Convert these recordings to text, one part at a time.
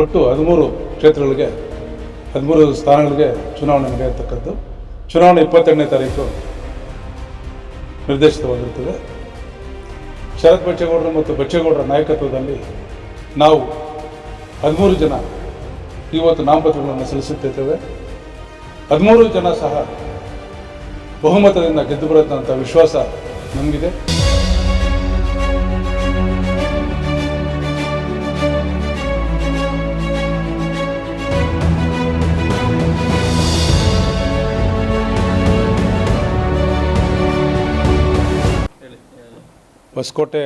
ಒಟ್ಟು ಹದಿಮೂರು ಕ್ಷೇತ್ರಗಳಿಗೆ, ಹದಿಮೂರು ಸ್ಥಾನಗಳಿಗೆ ಚುನಾವಣೆ ನಡೆಯತಕ್ಕದ್ದು. ಚುನಾವಣೆ ಇಪ್ಪತ್ತೆರಡನೇ ತಾರೀಕು ನಿರ್ದೇಶಿತವಾಗಿರುತ್ತದೆ. ಶರತ್ ಬಚ್ಚೇಗೌಡರು ಮತ್ತು ಬಚ್ಚೇಗೌಡರ ನಾಯಕತ್ವದಲ್ಲಿ ನಾವು ಹದಿಮೂರು ಜನ ಇವತ್ತು ನಾಮಪತ್ರಗಳನ್ನು ಸಲ್ಲಿಸುತ್ತಿದ್ದೇವೆ. ಹದಿಮೂರು ಜನ ಸಹ ಬಹುಮತದಿಂದ ಗೆದ್ದು ಬರುತ್ತಂಥ ವಿಶ್ವಾಸ ನಮಗಿದೆ. ಹೊಸಕೋಟೆ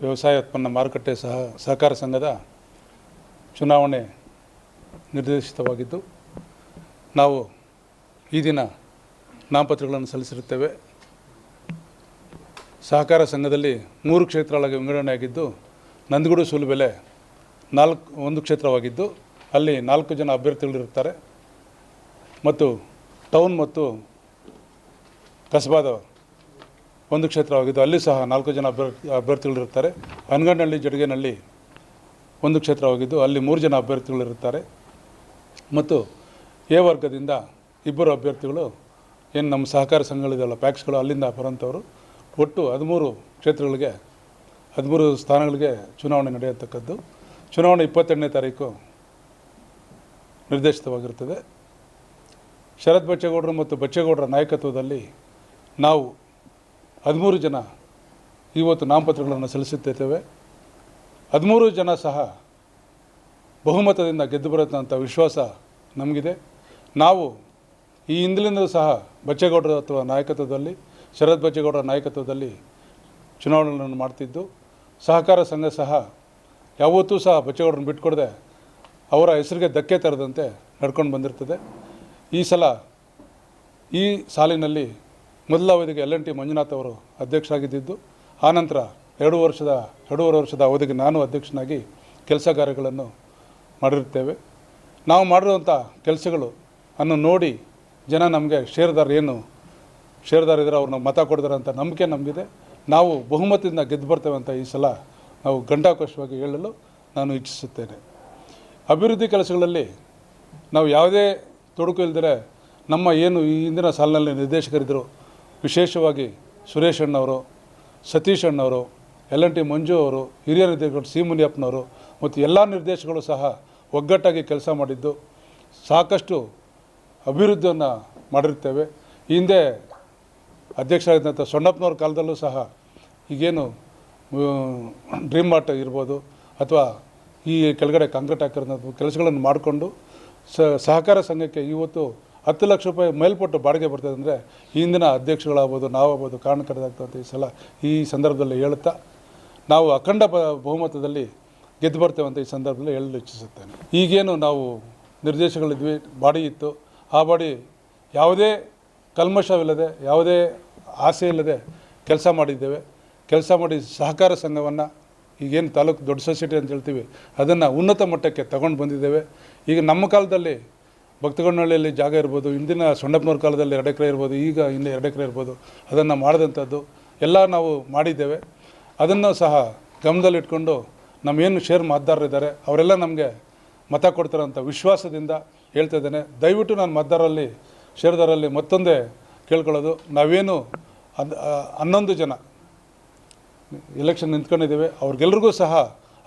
ವ್ಯವಸಾಯ ಉತ್ಪನ್ನ ಮಾರುಕಟ್ಟೆ ಸಹ ಸಹಕಾರ ಸಂಘದ ಚುನಾವಣೆ ನಿರ್ದೇಶಿತವಾಗಿದ್ದು, ನಾವು ಈ ದಿನ ನಾಮಪತ್ರಗಳನ್ನು ಸಲ್ಲಿಸಿರುತ್ತೇವೆ. ಸಹಕಾರ ಸಂಘದಲ್ಲಿ ಮೂರು ಕ್ಷೇತ್ರಗಳಾಗಿ ವಿಂಗಡಣೆಯಾಗಿದ್ದು, ನಂದಗೂಡು ಸುಲುಬೆಲೆ ನಾಲ್ಕು, ಒಂದು ಕ್ಷೇತ್ರವಾಗಿದ್ದು, ಅಲ್ಲಿ ನಾಲ್ಕು ಜನ ಅಭ್ಯರ್ಥಿಗಳಿರುತ್ತಾರೆ. ಮತ್ತು ಟೌನ್ ಮತ್ತು ಕಸಬಾದ ಒಂದು ಕ್ಷೇತ್ರವಾಗಿದ್ದು ಅಲ್ಲಿ ಸಹ ನಾಲ್ಕು ಜನ ಅಭ್ಯರ್ಥಿ ಅಭ್ಯರ್ಥಿಗಳಿರುತ್ತಾರೆ ಹನ್ಗಂಡಹಳ್ಳಿ ಜಡಗೇನಹಳ್ಳಿ ಒಂದು ಕ್ಷೇತ್ರವಾಗಿದ್ದು ಅಲ್ಲಿ ಮೂರು ಜನ ಅಭ್ಯರ್ಥಿಗಳಿರುತ್ತಾರೆ ಮತ್ತು ಎ ವರ್ಗದಿಂದ ಇಬ್ಬರು ಅಭ್ಯರ್ಥಿಗಳು, ಏನು ನಮ್ಮ ಸಹಕಾರ ಸಂಘಗಳಿದೆಯಲ್ಲ, ಪ್ಯಾಕ್ಸ್ಗಳು ಅಲ್ಲಿಂದ ಬರೋಂಥವ್ರು ಒಟ್ಟು ಹದಿಮೂರು ಕ್ಷೇತ್ರಗಳಿಗೆ, ಹದಿಮೂರು ಸ್ಥಾನಗಳಿಗೆ ಚುನಾವಣೆ ನಡೆಯತಕ್ಕದ್ದು. ಚುನಾವಣೆ ಇಪ್ಪತ್ತೆರಡನೇ ತಾರೀಕು ನಿರ್ದೇಶಿತವಾಗಿರುತ್ತದೆ ಶರತ್ ಬಚ್ಚೇಗೌಡರು ಮತ್ತು ಬಚ್ಚೇಗೌಡರ ನಾಯಕತ್ವದಲ್ಲಿ ನಾವು ಹದಿಮೂರು ಜನ ಇವತ್ತು ನಾಮಪತ್ರಗಳನ್ನು ಸಲ್ಲಿಸುತ್ತಿದ್ದೇವೆ. ಹದಿಮೂರು ಜನ ಸಹ ಬಹುಮತದಿಂದ ಗೆದ್ದು ಬರುತ್ತಂಥ ವಿಶ್ವಾಸ ನಮಗಿದೆ. ನಾವು ಈ ಹಿಂದಿನಿಂದಲೂ ಸಹ ಬಚ್ಚೇಗೌಡರ ಅಥವಾ ನಾಯಕತ್ವದಲ್ಲಿ ಶರತ್ ಬಚ್ಚೇಗೌಡರ ನಾಯಕತ್ವದಲ್ಲಿ ಚುನಾವಣೆಗಳನ್ನು ಮಾಡ್ತಿದ್ದು. ಸಹಕಾರ ಸಂಘ ಸಹ ಯಾವತ್ತೂ ಸಹ ಬಚ್ಚೇಗೌಡರನ್ನು ಬಿಟ್ಕೊಡದೆ ಅವರ ಹೆಸರಿಗೆ ಧಕ್ಕೆ ತರದಂತೆ ನಡ್ಕೊಂಡು ಬಂದಿರ್ತದೆ. ಈ ಸಲ ಈ ಸಾಲಿನಲ್ಲಿ ಮೊದಲ ಅವಧಿಗೆ ಎಲ್ ಎನ್ ಟಿ ಮಂಜುನಾಥ್ ಅವರು ಅಧ್ಯಕ್ಷರಾಗಿದ್ದಿದ್ದು ಆನಂತರ ಎರಡು ವರ್ಷದ, ಎರಡೂವರೆ ವರ್ಷದ ಅವಧಿಗೆ ನಾನು ಅಧ್ಯಕ್ಷನಾಗಿ ಕೆಲಸ ಕಾರ್ಯಗಳನ್ನು ಮಾಡಿರುತ್ತೇವೆ. ನಾವು ಮಾಡಿರುವಂಥ ಕೆಲಸಗಳು ಅನ್ನು ನೋಡಿ ಜನ ನಮಗೆ ಷೇರ್ದಾರ್ ಏನು, ಷೇರ್ದಾರ್ ಇದ್ದಾರೆ ಅವ್ರನ್ನ ಮತ ಕೊಡ್ತಾರೆ ಅಂತ ನಂಬಿಕೆ ನಮಗಿದೆ. ನಾವು ಬಹುಮತದಿಂದ ಗೆದ್ದು ಬರ್ತೇವೆ ಅಂತ ಈ ಸಲ ನಾವು ಗಂಟಾಕೋಶವಾಗಿ ಹೇಳಲು ನಾನು ಇಚ್ಛಿಸುತ್ತೇನೆ. ಅಭಿವೃದ್ಧಿ ಕೆಲಸಗಳಲ್ಲಿ ನಾವು ಯಾವುದೇ ತೊಡಕು ಇಲ್ಲದರೆ ನಮ್ಮ ಏನು ಈ ಹಿಂದಿನ ಸಾಲಿನಲ್ಲಿ ನಿರ್ದೇಶಕರಿದ್ದರು ವಿಶೇಷವಾಗಿ ಸುರೇಶ್ ಅಣ್ಣವರು, ಸತೀಶ್ ಅಣ್ಣವರು, ಎಲ್ ಎನ್ ಟಿ ಮಂಜು ಅವರು, ಹಿರಿಯ ನಿರ್ದೇಶಕರು ಸಿ ಮುನಿಯಪ್ಪನವರು ಮತ್ತು ಎಲ್ಲ ನಿರ್ದೇಶಕರು ಸಹ ಒಗ್ಗಟ್ಟಾಗಿ ಕೆಲಸ ಮಾಡಿದ್ದು ಸಾಕಷ್ಟು ಅಭಿವೃದ್ಧಿಯನ್ನು ಮಾಡಿರ್ತೇವೆ. ಹಿಂದೆ ಅಧ್ಯಕ್ಷರಾಗಿದ್ದಂಥ ಸೊಣ್ಣಪ್ಪನವ್ರ ಕಾಲದಲ್ಲೂ ಸಹ ಈಗೇನು ಡ್ರೀಮ್ ಮಾರ್ಟ್ ಇರ್ಬೋದು ಅಥವಾ ಈ ಕೆಳಗಡೆ ಕಾಂಕ್ರೀಟ್ ಹಾಕಿರೋ ಕೆಲಸಗಳನ್ನು ಮಾಡಿಕೊಂಡು ಸಹಕಾರ ಸಂಘಕ್ಕೆ ಇವತ್ತು ಹತ್ತು ಲಕ್ಷ ರೂಪಾಯಿ ಮೇಲ್ಪಟ್ಟು ಬಾಡಿಗೆ ಬರ್ತದೆ ಅಂದರೆ ಹಿಂದಿನ ಅಧ್ಯಕ್ಷಗಳಾಗ್ಬೋದು, ನಾವಾಗ್ಬೋದು ಕಾರಣಕರ್ತರಾಗ್ತಂತ ಈ ಸಲ ಈ ಸಂದರ್ಭದಲ್ಲಿ ಹೇಳುತ್ತಾ, ನಾವು ಅಖಂಡ ಬಹುಮತದಲ್ಲಿ ಗೆದ್ದು ಬರ್ತೇವೆ ಅಂತ ಈ ಸಂದರ್ಭದಲ್ಲಿ ಹೇಳಲು ಇಚ್ಛಿಸುತ್ತೇನೆ. ಈಗೇನು ನಾವು ನಿರ್ದೇಶಗಳಿದ್ವಿ ಬಾಡಿ ಇತ್ತು, ಆ ಬಾಡಿ ಯಾವುದೇ ಕಲ್ಮಶವಿಲ್ಲದೆ, ಯಾವುದೇ ಆಸೆ ಇಲ್ಲದೆ ಕೆಲಸ ಮಾಡಿದ್ದೇವೆ. ಕೆಲಸ ಮಾಡಿ ಸಹಕಾರ ಸಂಘವನ್ನು, ಈಗೇನು ತಾಲೂಕು ದೊಡ್ಡ ಸೊಸೈಟಿ ಅಂತ ಹೇಳ್ತೀವಿ, ಅದನ್ನು ಉನ್ನತ ಮಟ್ಟಕ್ಕೆ ತಗೊಂಡು ಬಂದಿದ್ದೇವೆ. ಈಗ ನಮ್ಮ ಕಾಲದಲ್ಲಿ ಭಕ್ತಗಣ್ಣಹಳ್ಳಿಯಲ್ಲಿ ಜಾಗ ಇರ್ಬೋದು, ಹಿಂದಿನ ಸೊಂಡಪ್ಪನವ್ರ ಕಾಲದಲ್ಲಿ ಎರಡು ಎಕರೆ ಇರ್ಬೋದು, ಈಗ ಇನ್ನು ಎರಡು ಎಕರೆ ಇರ್ಬೋದು, ಅದನ್ನು ಮಾಡಿದಂಥದ್ದು ಎಲ್ಲ ನಾವು ಮಾಡಿದ್ದೇವೆ. ಅದನ್ನು ಸಹ ಗಮನದಲ್ಲಿಟ್ಕೊಂಡು ನಮ್ಮೇನು ಶೇರ್ ಮತದಾರರಿದ್ದಾರೆ ಅವರೆಲ್ಲ ನಮಗೆ ಮತ ಕೊಡ್ತಾರೆ ಅಂತ ವಿಶ್ವಾಸದಿಂದ ಹೇಳ್ತಾ ಇದ್ದೇನೆ. ದಯವಿಟ್ಟು ನಾನು ಮತದಾರರಲ್ಲಿ ಶೇರ್ದಾರರಲ್ಲಿ ಮತ್ತೊಂದೇ ಕೇಳ್ಕೊಳ್ಳೋದು. ನಾವೇನು ಹನ್ ಹನ್ನೊಂದು ಜನ ಎಲೆಕ್ಷನ್ ನಿಂತ್ಕೊಂಡಿದ್ದೇವೆ, ಅವ್ರಿಗೆಲ್ರಿಗೂ ಸಹ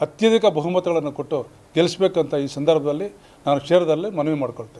ಅತ್ಯಧಿಕ ಬಹುಮತಗಳನ್ನು ಕೊಟ್ಟು ಗೆಲ್ಲಿಸ್ಬೇಕಂತ ಈ ಸಂದರ್ಭದಲ್ಲಿ ನಾನು ಕ್ಷೇತ್ರದಲ್ಲಿ ಮನವಿ ಮಾಡ್ಕೊಳ್ತೇನೆ.